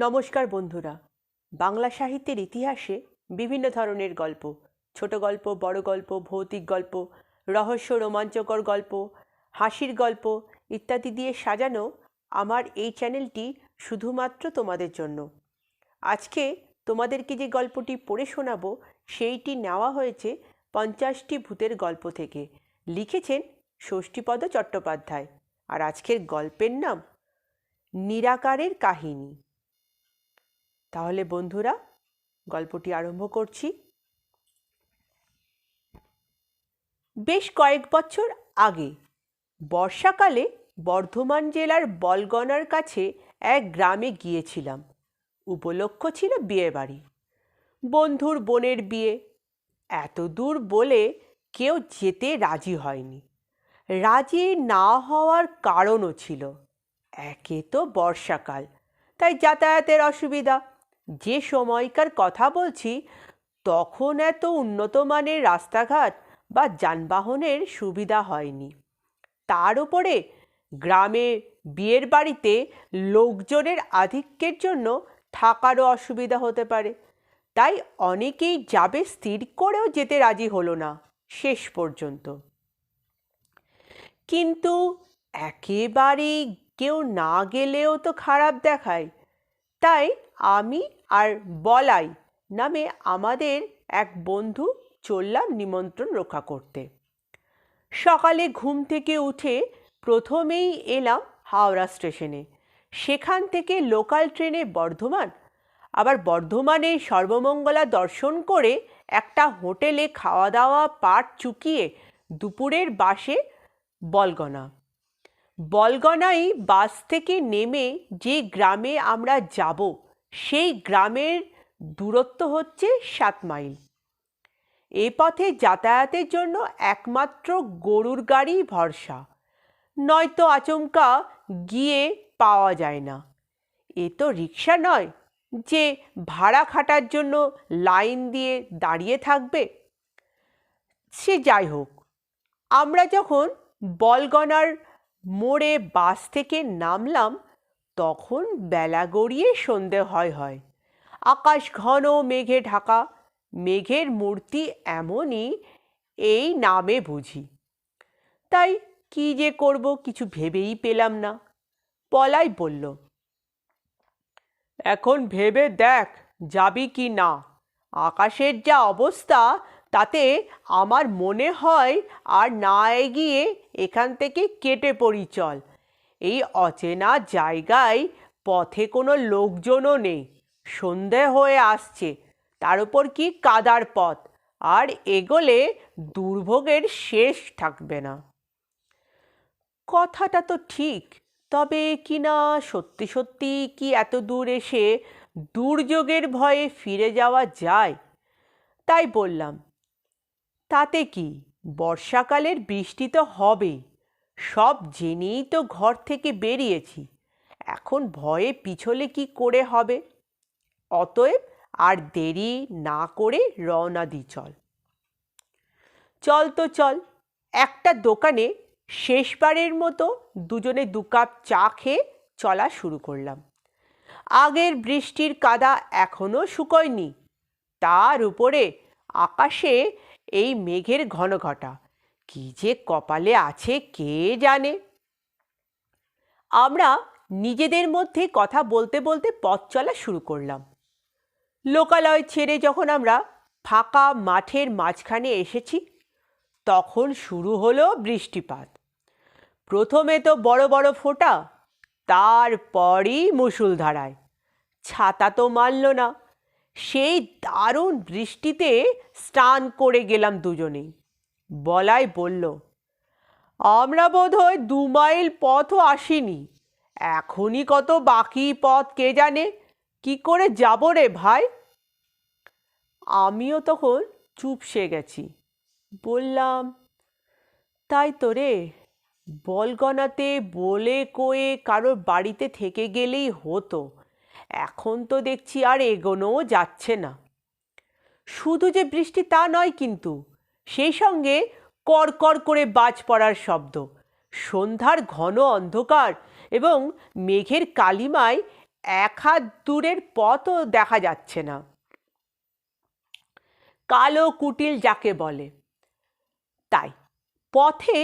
নমস্কার বন্ধুরা। বাংলা সাহিত্যের ইতিহাসে বিভিন্ন ধরনের গল্প। ছোট গল্প, বড় গল্প, ভৌতিক গল্প, রহস্য, রোমাঞ্চকর গল্প, হাসির গল্প ইত্যাদি দিয়ে সাজানো আমার এই চ্যানেলটি শুধুমাত্র তোমাদের জন্য। আজকে তোমাদেরকে যে গল্পটি পড়ে শোনাবো, সেইটি নেওয়া হয়েছে পঞ্চাশটি ভূতের গল্প থেকে। লিখেছেন ষষ্ঠীপদ চট্টোপাধ্যায়। আর আজকের গল্পের নাম, নিরাকারের কাহিনী। তাহলে বন্ধুরা, গল্পটি আরম্ভ করছি। বেশ কয়েক বছর আগে, বর্ষাকালে বর্ধমান জেলার বলগনার কাছে এক গ্রামে গিয়েছিলাম। উপলক্ষ ছিল বিয়েবাড়ি বন্ধুর বোনের বিয়ে। এত দূর বলে কেউ যেতে রাজি হয়নি। রাজি না হওয়ার কারণও ছিল। একে তো বর্ষাকাল, তাই যাতায়াতের অসুবিধা। যে সময়কার কথা বলছি, তখন এত উন্নত মানের রাস্তাঘাট বা যানবাহনের সুবিধা হয়নি। তার উপরে গ্রামে বিয়ের বাড়িতে লোকজনের আধিক্যের জন্য থাকারও অসুবিধা হতে পারে। তাই অনেকেই যাবে স্থির করেও যেতে রাজি হলো না শেষ পর্যন্ত। কিন্তু একেবারেই কেউ না গেলেও তো খারাপ দেখায়। তাই আমি আর বলাই নামে আমাদের এক বন্ধু চললাম নিমন্ত্রণ রক্ষা করতে। সকালে ঘুম থেকে উঠে প্রথমেই এলাম হাওড়া স্টেশনে। সেখান থেকে লোকাল ট্রেনে বর্ধমান, আবার বর্ধমানে সর্বমঙ্গলা দর্শন করে একটা হোটেলে খাওয়া দাওয়া পাট চুকিয়ে দুপুরের বাসে বলগনা। বলগনাই বাস থেকে নেমে যে গ্রামে আমরা যাব সেই গ্রামের দূরত্ব হচ্ছে সাত মাইল। এ পথে যাতায়াতের জন্য একমাত্র গরুর গাড়ি ভরসা। নয়তো আচমকা গিয়ে পাওয়া যায় না। এ তো রিক্সা নয় যে ভাড়া খাটার জন্য লাইন দিয়ে দাঁড়িয়ে থাকবে। সে যাই হোক, আমরা যখন বলগনার মোড়ে বাস থেকে নামলাম তখন বেলা গড়িয়ে সন্ধে হয় হয়। আকাশ ঘন, মেঘে ঢাকা। মেঘের মূর্তি এমনই, এই নামে বুঝি। তাই কি যে করব কিছু ভেবেই পেলাম না। পলাই বলল, এখন ভেবে দেখ, যাবি কি না? আকাশের যা অবস্থা, তাতে আমার মনে হয় আর না এগিয়ে এখান থেকে কেটে পড়ি চল। এই অচেনা জায়গায় পথে কোনো লোকজনও নেই। সন্ধে হয়ে আসছে। তার উপর কি কাদার পথ? আর এগোলে দুর্ভোগের শেষ থাকবে না। কথাটা তো ঠিক, তবে কি না সত্যি সত্যি কি এত দূর এসে দুর্যোগের ভয়ে ফিরে যাওয়া যায়? তাই বললাম, তাতে কি? বর্ষাকালের বৃষ্টি তো হবেই। সব জেনেই তো ঘর থেকে বেরিয়েছি। এখন ভয়ে পিছলে কি করে হবে? অতএব আর দেরি না করে রওনা দি চল। চল তো চল, একটা দোকানে শেষবারের মতো দুজনে দু কাপ চা খেয়ে চলা শুরু করলাম। আগের বৃষ্টির কাদা এখনও শুকোয়নি, তার উপরে আকাশে এই মেঘের ঘন ঘটা কি যে কপালে আছে কে জানে? আমরা নিজেদের মধ্যে কথা বলতে বলতে পথ চলা শুরু করলাম। লোকালয় ছেড়ে যখন আমরা ফাঁকা মাঠের মাঝখানে এসেছি, তখন শুরু হলো বৃষ্টিপাত। প্রথমে তো বড় বড় ফোঁটা, তারপরই মুসুলধারায় ছাতা তো মানল না। সেই দারুণ বৃষ্টিতে স্নান করে গেলাম দুজনেই। বলাই বলল, আমরা বোধহয় দু মাইল পথও আসিনি। এখনই কত বাকি পথ কে জানে? কি করে যাব রে ভাই? আমিও তখন চুপসে গেছি। বললাম, তাই তো রে, বলগনাতে বলে কয়ে কারোর বাড়িতে থেকে গেলেই হতো। এখন তো দেখছি আর এগোনোও যাচ্ছে না। শুধু যে বৃষ্টি তা নয় কিন্তু সেই সঙ্গে কড়কড় করে বাজ পড়ার শব্দ। সন্ধ্যার ঘন অন্ধকার এবং মেঘের কালিমায় এক হাত দূরের পথও দেখা যাচ্ছে না। কালো কুটিল যাকে বলে। তাই পথে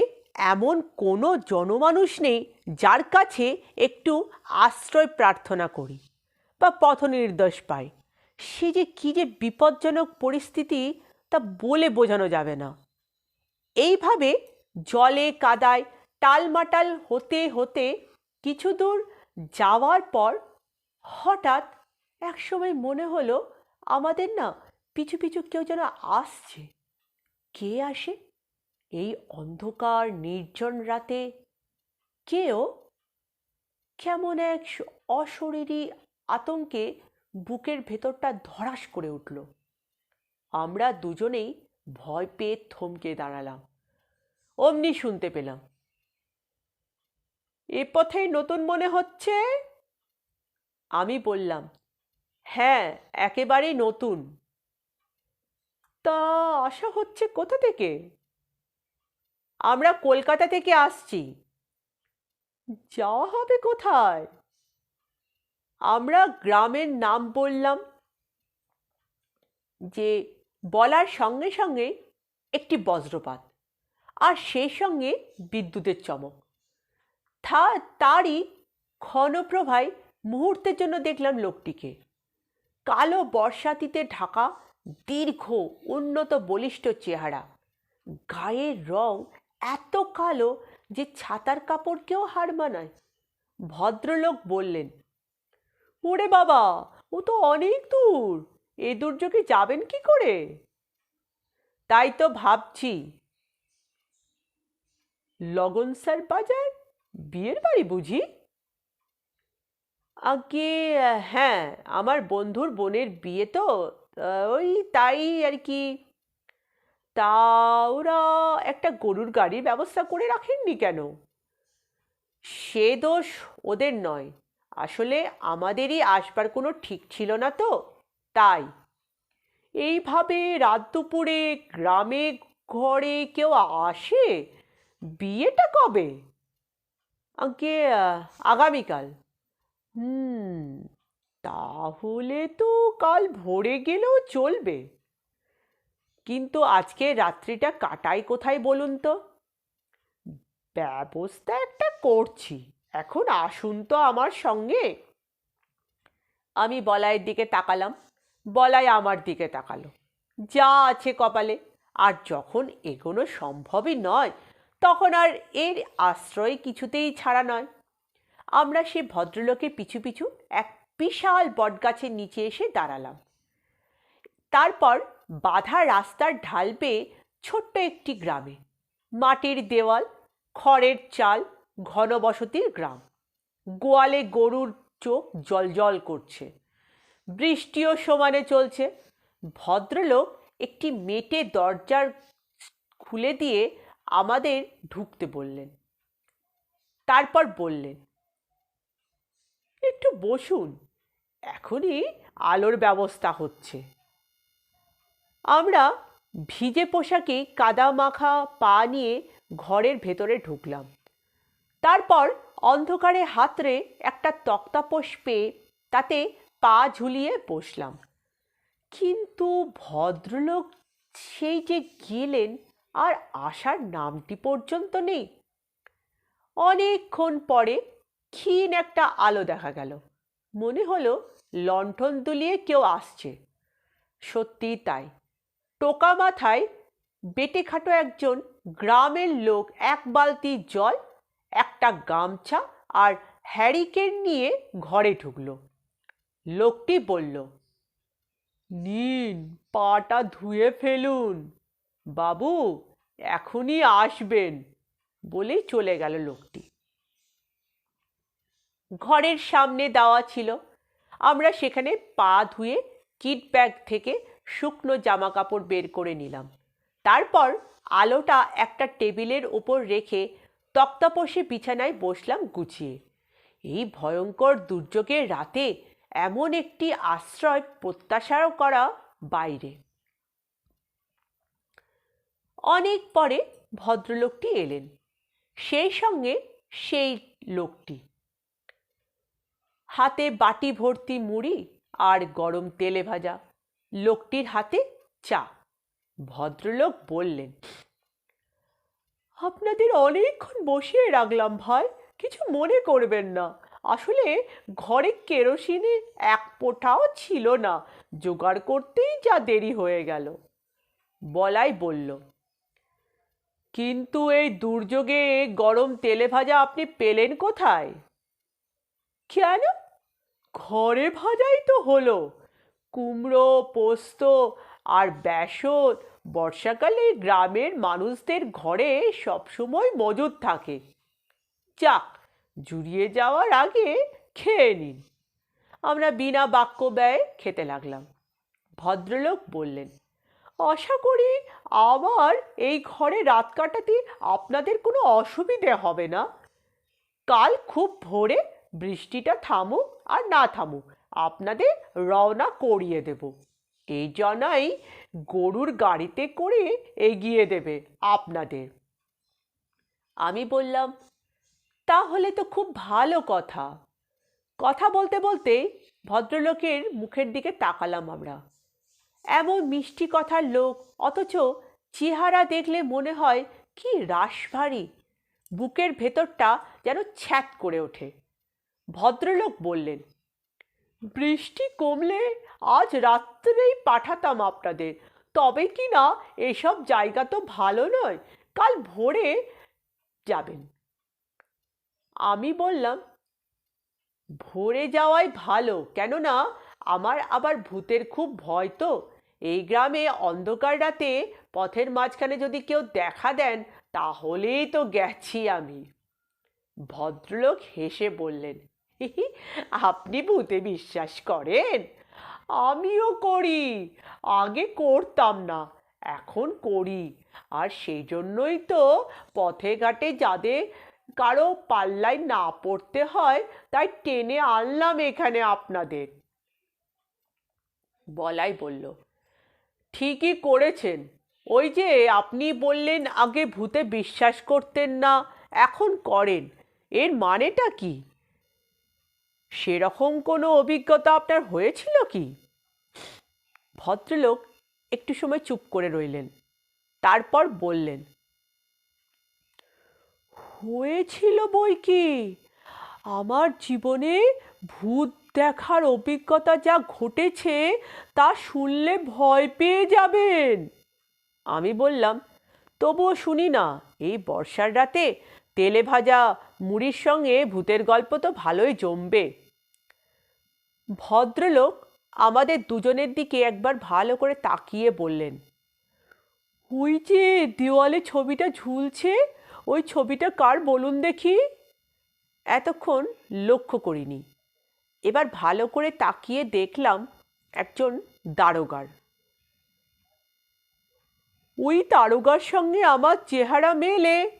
এমন কোনো জনমানুষ নেই যার কাছে একটু আশ্রয় প্রার্থনা করি বা পথ নির্দেশ পাই। সে যে কী যে বিপজ্জনক পরিস্থিতি তা বলে বোঝানো যাবে না। এইভাবে জলে কাদায় টালমাটাল হতে হতে কিছু দূর যাওয়ার পর হঠাৎ একসময় মনে হলো আমাদের না পিছু পিছু কেউ যেন আসছে। কে আসে? এই অন্ধকার, নির্জন রাতে কেউ কেমন এক অশরীরী আতঙ্কে বুকের ভেতরটা ধড়াস করে উঠল। আমরা দুজনেই ভয় পেয়ে থমকে দাঁড়ালাম। অমনি শুনতে পেলাম। এ পথে নতুন মনে হচ্ছে? আমি বললাম হ্যাঁ একেবারেই নতুন। তা আশা হচ্ছে কোথা থেকে? আমরা কলকাতা থেকে আসছি। যাওয়া হবে কোথায়? আমরা গ্রামের নাম বললাম যে বলার সঙ্গে সঙ্গে একটি বজ্রপাত আর সেই সঙ্গে বিদ্যুতের চমক। থা, তারই ক্ষণপ্রভায় মুহূর্তের জন্য দেখলাম লোকটিকে। কালো বর্ষাতিতে ঢাকা দীর্ঘ উন্নত বলিষ্ঠ চেহারা। গায়ের রং এত কালো যে ছাতার কাপড়কেও হার মানায়। ভদ্রলোক বললেন, ওরে বাবা, ও তো অনেক দূর। এ দুর্যোগে যাবেন কি করে? তাই তো ভাবছি। লগন স্যার বাজার? বিয়ের বাড়ি বুঝি? আগে হ্যাঁ আমার বন্ধুর বোনের বিয়ে তো, ওই তাই আর কি। তা ওরা একটা গরুর গাড়ির ব্যবস্থা করে রাখেননি কেন? সে দোষ ওদের নয়। আসলে আমাদেরই আসবার কোনো ঠিক ছিল না তো। তাই। এইভাবে রাত দুপুরে গ্রামে ঘরে কেউ আসে? বিয়েটা কবে? আগে আগামীকাল। হুম, তাহলে তো কাল ভোরে গেলেও চলবে। কিন্তু আজকে রাত্রিটা কাটাই কোথায় বলুন তো? ব্যবস্থা একটা করছি। এখন আসুন তো আমার সঙ্গে। আমি বলাইয়ের দিকে তাকালাম। বলাই আমার দিকে তাকালো। যা আছে কপালে। আর যখন এগোনো সম্ভবই নয়, তখন আর এর আশ্রয় কিছুতেই ছাড়া নয়। আমরা সে ভদ্রলোকের পিছু পিছু এক বিশাল বটগাছের নিচে এসে দাঁড়ালাম। তারপর বাধা রাস্তার ঢাল পেয়ে ছোট্ট একটি গ্রামে, মাটির দেওয়াল, খড়ের চাল, ঘনবসতির গ্রাম। গোয়ালে গরুর চোখ জলজল করছে। বৃষ্টিও সমানে চলছে। ভদ্রলোক একটি মেটে দরজার খুলে দিয়ে আমাদের ঢুকতে বললেন। তারপর বললেন, একটু বসুন, এখনই আলোর ব্যবস্থা হচ্ছে। আমরা ভিজে পোশাকে কাদা মাখা পা নিয়ে ঘরের ভেতরে ঢুকলাম। তারপর অন্ধকারে হাতরে একটা তক্তাপোষ পেয়ে তাতে পা ঝুলিয়ে বসলাম। কিন্তু ভদ্রলোক সেই যে গেলেন আর আসার নামটি পর্যন্ত নেই। অনেকক্ষণ পরে ক্ষীণ একটা আলো দেখা গেল। মনে হলো লণ্ঠন দুলিয়ে কেউ আসছে। সত্যি তাই। টোকা মাথায় বেটে খাটো একজন গ্রামের লোক এক বালতি জল, একটা গামছা আর হ্যারিকেন নিয়ে ঘরে ঢুকলো। লোকটি বলল, নিন, পাটা ধুয়ে ফেলুন। বাবু, এখনই আসবেন, বলেই চলে গেল লোকটি। ঘরের সামনে দেওয়া ছিল, আমরা সেখানে পা ধুয়ে কিট ব্যাগ থেকে শুকনো জামা কাপড় বের করে নিলাম। তারপর আলোটা একটা টেবিলের ওপর রেখে তক্তাপোষে বিছানায় বসলাম গুছিয়ে। এই ভয়ঙ্কর দুর্যোগের রাতে এমন একটি আশ্রয় প্রত্যাশাও করা বাইরে। অনেক পরে ভদ্রলোকটি এলেন। সেই সঙ্গে সেই লোকটি। হাতে বাটি ভর্তি মুড়ি আর গরম তেলে ভাজা। লোকটির হাতে চা। ভদ্রলোক বললেন, আপনাদের অনেকক্ষণ বসিয়ে রাখলাম ভাই, কিছু মনে করবেন না। আসলে ঘরে কেরোসিনের এক পোঁটাও ছিল না। জোগাড় করতেই যা দেরি হয়ে গেল। বলাই বলল, কিন্তু এই দুর্যোগে গরম তেলে ভাজা আপনি পেলেন কোথায়? কেন? ঘরে ভাজাই তো হলো। কুমড়ো, পোস্ত আর বেসন বর্ষাকালে গ্রামের মানুষদের ঘরে সবসময় মজুদ থাকে। যাক জুড়িয়ে যাওয়ার আগে খেয়ে নিন। আমরা বিনা বাক্য ব্যয়ে খেতে লাগলাম। ভদ্রলোক বললেন, আশা করি আমার এই ঘরে রাত কাটাতে আপনাদের কোনো অসুবিধে হবে না। কাল খুব ভোরে বৃষ্টিটা থামুক আর না থামুক, আপনাদের রওনা করিয়ে দেব। এই জনাই গরুর গাড়িতে করে এগিয়ে দেবে আপনাদের। আমি বললাম তাহলে তো খুব ভালো কথা। কথা বলতে বলতে ভদ্রলোকের মুখের দিকে তাকালাম আমরা। এমন মিষ্টি কথার লোক, অথচ চেহারা দেখলে মনে হয় কি রাস ভারী বুকের ভেতরটা যেন ছ্যাত করে ওঠে। ভদ্রলোক বললেন, বৃষ্টি কমলে আজ রাত্রেই পাঠাতাম আপনাদের। তবে কি না, এসব জায়গা তো ভালো নয়, কাল ভোরে যাবেন। আমি বললাম, ভোরে যাওয়াই ভালো। কেননা, আমার আবার ভূতের খুব ভয় তো। এই গ্রামে অন্ধকার রাতে পথের মাঝখানে যদি কেউ দেখা দেন, তাহলেই তো গেছি আমি। ভদ্রলোক হেসে বললেন আপনি ভূতে বিশ্বাস করেন? আমিও করি। আগে করতাম না, এখন করি। আর সেই জন্যই তো পথে ঘাটে যাদের কারও পাল্লায় না পড়তে হয়, তাই টেনে আনলাম এখানে আপনাদের। বলাই বলল, ঠিকই করেছেন। ওই যে আপনি বললেন আগে ভূতে বিশ্বাস করতেন না, এখন করেন। এর মানেটা কি? সেরকম কোনো অভিজ্ঞতা আপনার হয়েছিল কি? ভদ্রলোক একটু সময় চুপ করে রইলেন। তারপর বললেন হয়েছিল বই কি? আমার জীবনে ভূত দেখার অভিজ্ঞতা যা ঘটেছে তা শুনলে ভয় পেয়ে যাবেন। আমি বললাম, তবুও শুনি না, এই বর্ষার রাতে তেলে ভাজা মুড়ির সঙ্গে ভূতের গল্প তো ভালোই জমবে। ভদ্রলোক আমাদের দুজনের দিকে একবার ভালো করে তাকিয়ে বললেন, ওই যে দেওয়ালে ছবিটা ঝুলছে ওই ছবিটা কার বলুন দেখি? এতক্ষণ লক্ষ্য করিনি। এবার ভালো করে তাকিয়ে দেখলাম একজন দারোগার। ওই দারোগার সঙ্গে আমার চেহারা মেলে।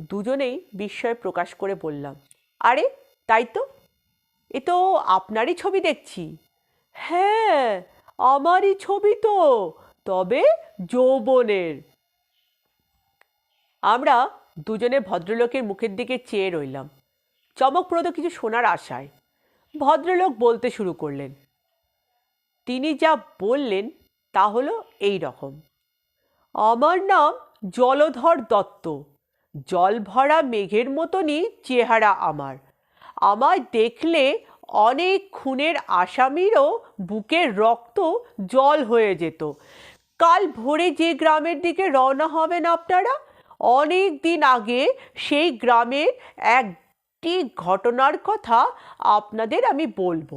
দুজনেই বিস্ময় প্রকাশ করে বললাম, আরে, তাই তো? এ তো আপনারই ছবি দেখছি। হ্যাঁ আমারই ছবি তো, তবে যৌবনের। আমরা দুজনে ভদ্রলোকের মুখের দিকে চেয়ে রইলাম। চমকপ্রদ কিছু শোনার আশায় ভদ্রলোক বলতে শুরু করলেন, তিনি যা বললেন তা হলো এই রকম। আমার নাম জলধর দত্ত। জল ভরা মেঘের মতনই চেহারা আমার। আমায় দেখলে অনেক খুনের আসামিরও বুকের রক্ত জল হয়ে যেত। কাল ভোরে যে গ্রামের দিকে রওনা হবেন আপনারা অনেক দিন আগে সেই গ্রামের একটি ঘটনার কথা আপনাদের আমি বলব।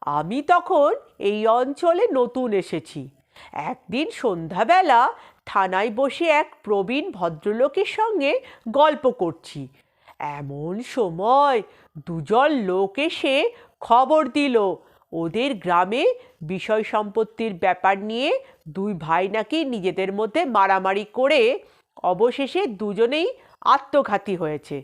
আমি তখন এই অঞ্চলে নতুন এসেছি। একদিন সন্ধ্যাবেলা থানায় বসে এক প্রবীণ ভদ্রলোকের সঙ্গে গল্প করছি। এমন সময় দুজন লোক এসে খবর দিল, ওদের গ্রামে বিষয় সম্পত্তির ব্যাপার নিয়ে দুই ভাই নাকি নিজেদের মধ্যে মারামারি করে অবশেষে দুজনেই আত্মঘাতী হয়েছে।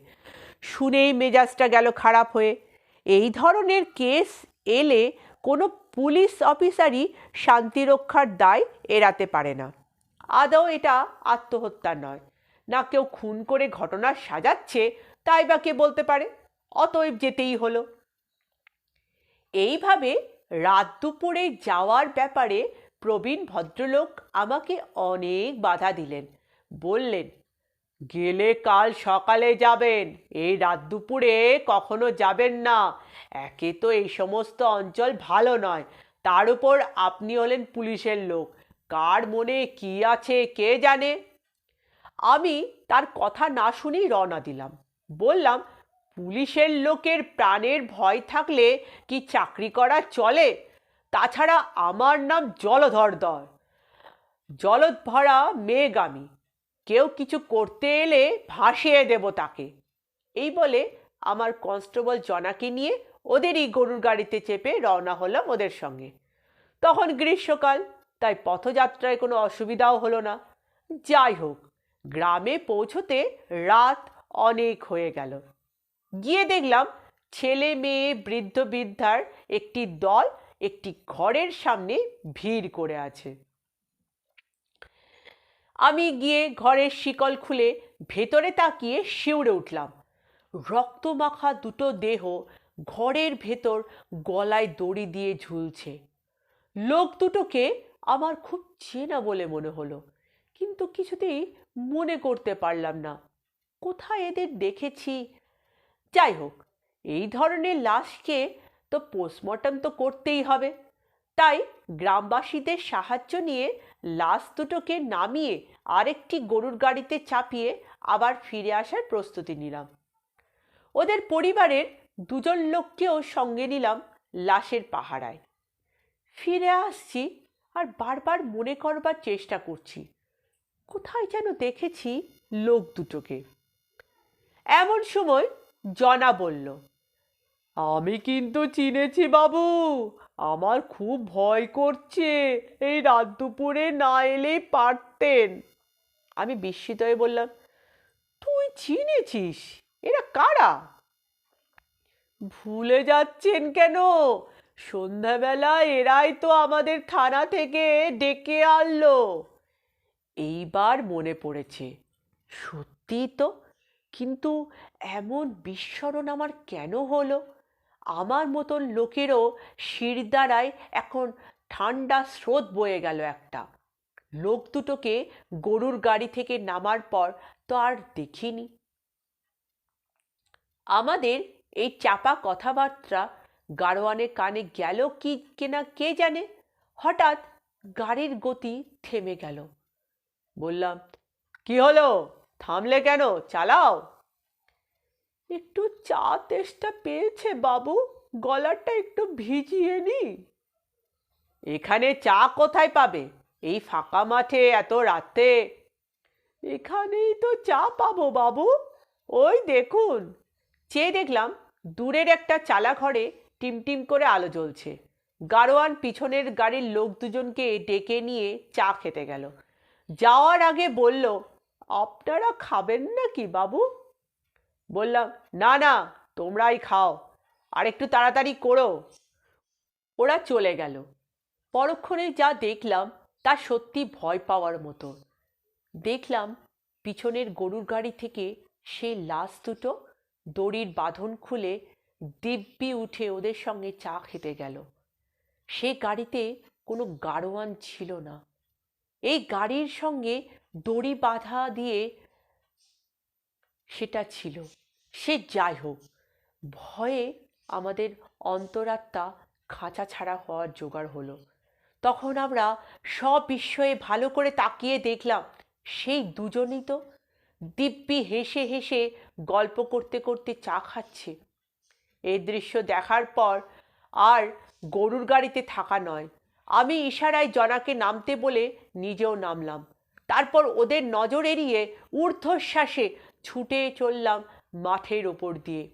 শুনেই মেজাজটা গেল খারাপ হয়ে। এই ধরনের কেস এলে কোনো পুলিশ অফিসারই শান্তিরক্ষার দায় এড়াতে পারে না। আদৌ এটা আত্মহত্যা নয়। না কেউ খুন করে ঘটনা সাজাচ্ছে, তাই বা কে বলতে পারে? অতএব যেতেই হলো। এইভাবে রাত দুপুরে যাওয়ার ব্যাপারে প্রবীণ ভদ্রলোক আমাকে অনেক বাধা দিলেন। বললেন, গেলে কাল সকালে যাবেন। এই রাত দুপুরে কখনো যাবেন না। একে তো এই সমস্ত অঞ্চল ভালো নয়। তার উপর আপনি হলেন পুলিশের লোক। কার মনে কি আছে কে জানে? আমি তার কথা না শুনেই রওনা দিলাম। বললাম, পুলিশের লোকের প্রাণের ভয় থাকলে কি চাকরি করা চলে? তাছাড়া আমার নাম জলধর দর জলদ ভরা মেঘ আমি কেউ কিছু করতে এলে ভাসিয়ে দেব তাকে। এই বলে আমার কনস্টেবল জনাকে নিয়ে ওদেরই গরুর গাড়িতে চেপে রওনা হলাম ওদের সঙ্গে। তখন গ্রীষ্মকাল, তাই পথযাত্রায় কোনো অসুবিধাও হলো না। যাই হোক, গ্রামে পৌঁছতে রাত অনেক হয়ে গেল। গিয়ে দেখলাম ছেলে মেয়ে বৃদ্ধ বৃদ্ধার একটি দল একটি ঘরের সামনে ভিড় করে আছে। আমি গিয়ে ঘরের শিকল খুলে ভেতরে তাকিয়ে শিউরে উঠলাম। রক্তমাখা দুটো দেহ ঘরের ভেতর গলায় দড়ি দিয়ে ঝুলছে। লোক দুটোকে আমার খুব চেনা বলে মনে হলো, কিন্তু কিছুতেই মনে করতে পারলাম না। কোথায় এদের দেখেছি? যাই হোক, এই ধরনের লাশকে তো পোস্টমর্টম তো করতেই হবে। তাই গ্রামবাসীদের সাহায্য নিয়ে লাশ দুটোকে নামিয়ে আরেকটি গরুর গাড়িতে চাপিয়ে আবার ফিরে আসার প্রস্তুতি নিলাম। ওদের পরিবারের দুজন লোককেও সঙ্গে নিলাম লাশের পাহারায়। ফিরে আসছি আর বারবার মনে করবার চেষ্টা করছি, কোথায় যেন দেখেছি লোক দুটোকে। এমন সময় জনা বলল, আমি কিন্তু চিনেছি বাবু আমার খুব ভয় করছে। এই রাত দুপুরে না এলেই পারতেন। আমি বিস্মিত হয়ে বললাম, তুই চিনেছিস? এরা কারা? ভুলে যাচ্ছেন কেন? সন্ধ্যাবেলা এরাই তো আমাদের থানা থেকে ডেকে আনলো। এইবার মনে পড়েছে। সত্যি তো? কিন্তু এমন বিস্মরণ আমার কেন হলো? আমার মতন লোকেরও শিরদাঁড়ায় এখন ঠান্ডা স্রোত বয়ে গেল একটা। লোক দুটোকে গরুর গাড়ি থেকে নামার পর তো আর দেখিনি। আমাদের এই চাপা কথাবার্তা গাড়োয়ানের কানে গেল কি কেনা কে জানে? হঠাৎ গাড়ির গতি থেমে গেল। বললাম, কি হলো? থামলে কেন? চালাও। একটু চা তেষ্টা পেয়েছে বাবু, গলাটা একটু ভিজিয়ে নি। এখানে চা কোথায় পাবে? এই ফাঁকা মাঠে এত রাতে। এখানেই তো চা পাবো বাবু। ওই দেখুন, চেয়ে দেখলাম দূরের একটা চালা ঘরে টিমটিম করে আলো জ্বলছে। গাড়োয়ান পিছনের গাড়ির লোক দুজনকে ডেকে নিয়ে চা খেতে গেল। যাওয়ার আগে বলল, আপনারা খাবেন নাকি বাবু? বললাম, না না, তোমরাই খাও। আর একটু তাড়াতাড়ি করো। ওরা চলে গেল। পরক্ষণে যা দেখলাম, তা সত্যি ভয় পাওয়ার মতো। দেখলাম পিছনের গরুর গাড়ি থেকে সে লাশ দুটো দড়ির বাঁধন খুলে দিব্যি উঠে ওদের সঙ্গে চা খেতে গেল। সে গাড়িতে কোনো গাড়োয়ান ছিল না। এই গাড়ির সঙ্গে দড়ি বাঁধা দিয়ে সেটা ছিল। সে যাই হোক, ভয়ে আমাদের অন্তরাত্মা খাঁচা ছাড়া হওয়ার জোগাড় হলো। তখন আমরা সব বিস্ময়ে ভালো করে তাকিয়ে দেখলাম, সেই দুজনই তো দিব্যি হেসে হেসে গল্প করতে করতে চা খাচ্ছে। এই দৃশ্য দেখার পর আর গরুর গাড়িতে থাকা নয়, আমি ইশারায় জনাকে নামতে বলে নিজেও নামলাম। তারপর ওদের নজর এড়িয়ে ঊর্ধ্বশ্বাসে ছুটে চললাম মাঠের ওপর দিয়ে।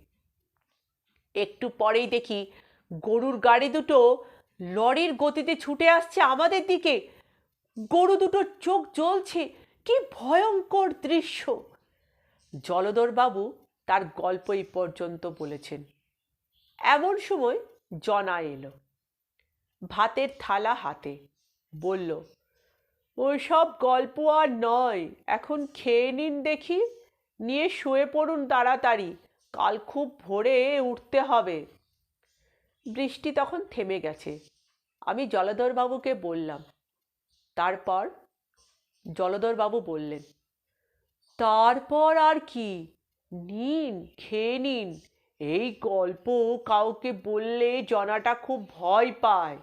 একটু পরেই দেখি গরুর গাড়ি দুটো লরির গতিতে ছুটে আসছে আমাদের দিকে। গরু দুটোর চোখ জ্বলছে, কি ভয়ঙ্কর দৃশ্য। জলধর বাবু তার গল্প এই পর্যন্ত বলেছেন। এমন সময় জনা এলো। ভাতের থালা হাতে, বলল, ওইসব গল্প আর নয়, এখন খেয়ে নিন দেখি। নিয়ে শুয়ে পড়ুন তাড়াতাড়ি, কাল খুব ভোরে উঠতে হবে। বৃষ্টি তখন থেমে গেছে। আমি জলধরবাবুকে বললাম। তারপর? জলধরবাবু বললেন, তারপর আর কি? নিন, খেয়ে নিন। এই গল্প কাউকে বললে জনাটা খুব ভয় পায়।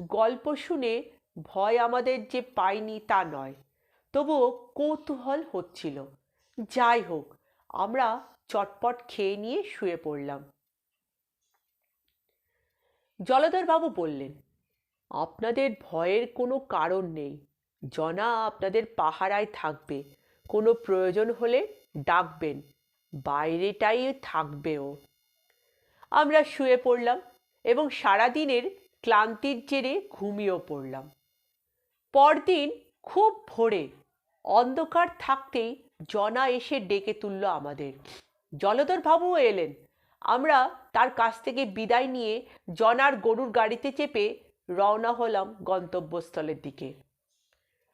গল্প শুনে ভয় আমাদের যে পাইনি তা নয়, তবুও কৌতূহল হচ্ছিল। যাই হোক, আমরা চটপট খেয়ে নিয়ে শুয়ে পড়লাম। জলধরবাবু বললেন, আপনাদের ভয়ের কোনো কারণ নেই। জনা আপনাদের পাহারায় থাকবে। কোনো প্রয়োজন হলে ডাকবেন। বাইরেটাই থাকবেও আমরা শুয়ে পড়লাম এবং সারাদিনের ক্লান্তির জেরে ঘুমিয়েও পড়লাম। পরদিন খুব ভোরে অন্ধকার থাকতেই জনা এসে ডেকে তুলল আমাদের। জলধর বাবুও এলেন। আমরা তার কাছ থেকে বিদায় নিয়ে জনার গরুর গাড়িতে চেপে রওনা হলাম গন্তব্যস্থলের দিকে।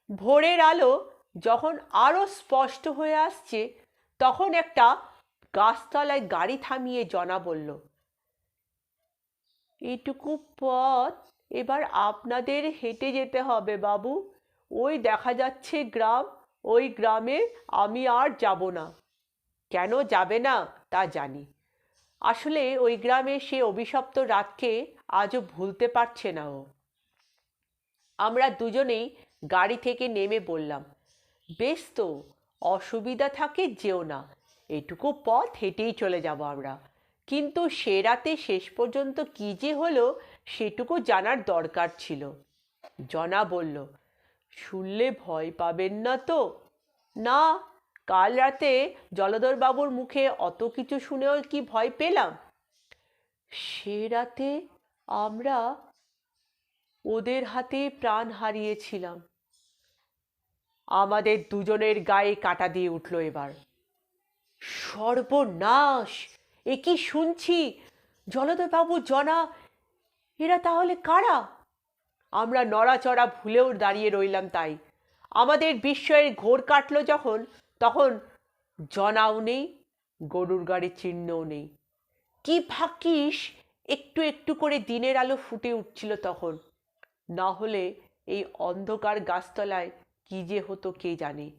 ভোরের আলো যখন আরও স্পষ্ট হয়ে আসছে, তখন একটা গাছতলায় গাড়ি থামিয়ে জনা বলল, এইটুকু পথ এবার আপনাদের হেঁটে যেতে হবে বাবু। ওই দেখা যাচ্ছে গ্রাম ওই গ্রামে আমি আর যাব না। কেন যাবে না তা জানি। আসলে ওই গ্রামে সে অভিশপ্ত রাতকে আজও ভুলতে পারছে না ও। আমরা দুজনেই গাড়ি থেকে নেমে বললাম বেশ তো, অসুবিধা থাকে যেও না। এটুকু পথ হেঁটেই চলে যাব আমরা। কিন্তু সে রাতে শেষ পর্যন্ত কী যে হলো, সেটুকু জানার দরকার ছিল। জনা বলল শুনলে ভয় পাবেন না তো। না, কাল রাতে জলধরবাবুর মুখে অত কিছু শুনেও কি ভয় পেলাম? সে রাতে আমরা ওদের হাতে প্রাণ হারিয়েছিলাম। আমাদের দুজনের গায়ে কাটা দিয়ে উঠল এবার। সর্বনাশ! এ কি শুনছি? জলধরবাবু জনা, এরা তাহলে কারা? আমরা নড়াচড়া ভুলেও দাঁড়িয়ে রইলাম তাই। আমাদের বিস্ময়ের ঘোর কাটলো যখন, তখন জনাও নেই, গরুর গাড়ির চিহ্নও নেই। কি ভাগ্যিস, একটু একটু করে দিনের আলো ফুটে উঠছিল তখন। না হলে এই অন্ধকার গাছতলায় কি যে হতো কে জানে।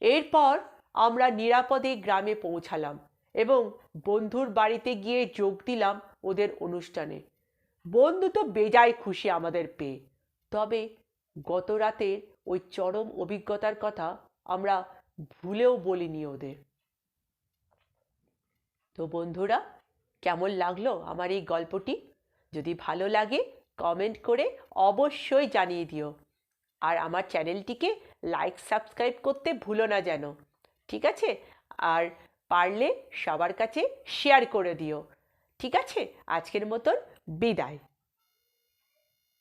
এরপর আমরা নিরাপদে গ্রামে পৌঁছালাম এবং বন্ধুর বাড়িতে গিয়ে যোগ দিলাম ওদের অনুষ্ঠানে। বন্ধু তো বেজায় খুশি আমাদের পেয়ে। তবে গত রাতের ওই চরম অভিজ্ঞতার কথা আমরা ভুলেও বলিনি ওদের। তো বন্ধুরা, কেমন লাগল আমার এই গল্পটি? যদি ভালো লাগে কমেন্ট করে অবশ্যই জানিয়ে দিও। আর আমার চ্যানেলটিকে লাইক সাবস্ক্রাইব করতে ভুলো না যেন। ঠিক আছে? আর পারলে সবার কাছে শেয়ার করে দিও। ঠিক আছে? আজকের মতন বিদায়